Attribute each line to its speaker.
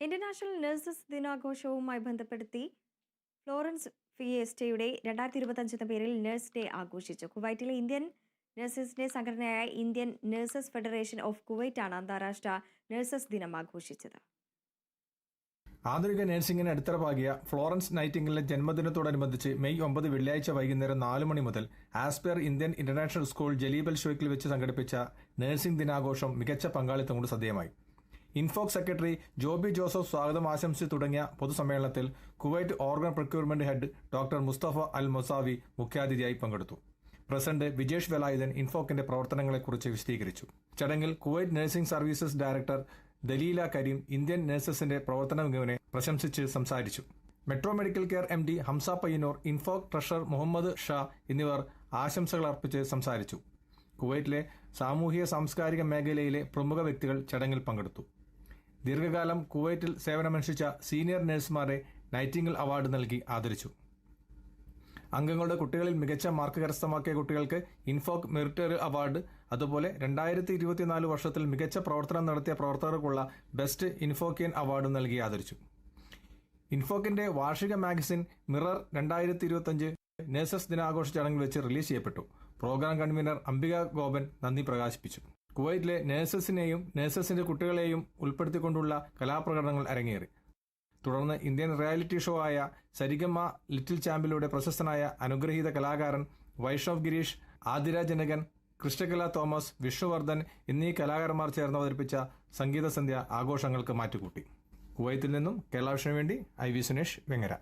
Speaker 1: International nurses ദിനാഘോഷവുമായി ബന്ധപ്പെടുത്തി Florence ഫിയേസ്റ്റയുടെ രണ്ടായിരത്തി ഇരുപത്തഞ്ച് എന്ന പേരിൽ നഴ്സ് ഡേ ആഘോഷിച്ചു. കുവൈറ്റിലെ ഇന്ത്യൻ നഴ്സസിന്റെ സംഘടനയായ Indian nurses federation of Kuwait ആണ് അന്താരാഷ്ട്ര നഴ്സസ് ദിനം ആഘോഷിച്ചത്.
Speaker 2: ആധുനിക നഴ്സിംഗിന് അടിത്തറ പാകിയ ഫ്ലോറൻസ് നൈറ്റിംഗിലെ ജന്മദിനത്തോടനുബന്ധിച്ച് മെയ് ഒമ്പത് വെള്ളിയാഴ്ച വൈകുന്നേരം നാലു മണി മുതൽ ആസ്പെയർ ഇന്ത്യൻ ഇന്റർനാഷണൽ സ്കൂൾ ജലീബൽ ഷോയ്ക്കിൽ വെച്ച് സംഘടിപ്പിച്ച നഴ്സിംഗ് ദിനാഘോഷം മികച്ച പങ്കാളിത്തം കൊണ്ട് സദ്യമായി ഇൻഫോക് സെക്രട്ടറി ജോബി ജോസഫ് സ്വാഗതം ആശംസിച്ച് തുടങ്ങിയ പൊതുസമ്മേളനത്തിൽ Kuwait organ procurement head doctor Mustafa Al Mousawi മുഖ്യാതിഥിയായി പങ്കെടുത്തു. പ്രസിഡന്റ് വിജേഷ് വെലായുധൻ ഇൻഫോക്കിന്റെ പ്രവർത്തനങ്ങളെക്കുറിച്ച് വിശദീകരിച്ചു. ചടങ്ങിൽ Kuwait nursing services director Dalila Karim Indian നഴ്സസിന്റെ പ്രവർത്തന മികവിനെ പ്രശംസിച്ച് സംസാരിച്ചു. Metro medical care M D Hamsa Payyanur INFOK treasurer Muhammad Shah എന്നിവർ ആശംസകൾ അർപ്പിച്ച് സംസാരിച്ചു. കുവൈറ്റിലെ സാമൂഹിക സാംസ്കാരിക മേഖലയിലെ പ്രമുഖ വ്യക്തികൾ ചടങ്ങിൽ പങ്കെടുത്തു. ദീർഘകാലം കുവൈറ്റിൽ സേവനമനുഷ്ഠിച്ച സീനിയർ നഴ്സുമാരെ നൈറ്റിംഗിൽ അവാർഡ് നൽകി ആദരിച്ചു. അംഗങ്ങളുടെ കുട്ടികളിൽ മികച്ച മാർക്ക് കരസ്ഥമാക്കിയ കുട്ടികൾക്ക് ഇൻഫോക് മെറിറ്ററി അവാർഡ് അതുപോലെ രണ്ടായിരത്തി ഇരുപത്തിനാല് വർഷത്തിൽ മികച്ച പ്രവർത്തനം നടത്തിയ പ്രവർത്തകർക്കുള്ള ബെസ്റ്റ് ഇൻഫോക്കിയൻ അവാർഡ് നൽകി ആദരിച്ചു. ഇൻഫോക്കിന്റെ വാർഷിക മാഗസിൻ മിറർ രണ്ടായിരത്തി ഇരുപത്തിയഞ്ച് നേഴ്സസ് ദിനാഘോഷ ചടങ്ങിൽ വെച്ച് റിലീസ് ചെയ്യപ്പെട്ടു. പ്രോഗ്രാം കൺവീനർ അംബിക ഗോപൻ നന്ദി പ്രകാശിപ്പിച്ചു. കുവൈറ്റിലെ നേഴ്സസിനെയും നേഴ്സസിന്റെ കുട്ടികളെയും ഉൾപ്പെടുത്തിക്കൊണ്ടുള്ള കലാപ്രകടനങ്ങൾ അരങ്ങേറി. തുടർന്ന് ഇന്ത്യൻ റിയാലിറ്റി ഷോ ആയ സരിഗമ്മ ലിറ്റിൽ ചാമ്പിലൂടെ പ്രശസ്തനായ അനുഗ്രഹീത കലാകാരൻ വൈഷ്ണവ് ഗിരീഷ് ആതിര ജനകൻ കൃഷ്ണകല തോമസ് വിഷ്ണുവർദ്ധൻ എന്നീ കലാകാരന്മാർ ചേർന്ന് അവതരിപ്പിച്ച സംഗീത സന്ധ്യ ആഘോഷങ്ങൾക്ക് മാറ്റുകൂട്ടി. കുവൈത്തിൽ നിന്നും കേരള വേണ്ടി ഐ വി സുനേഷ് വെങ്ങര.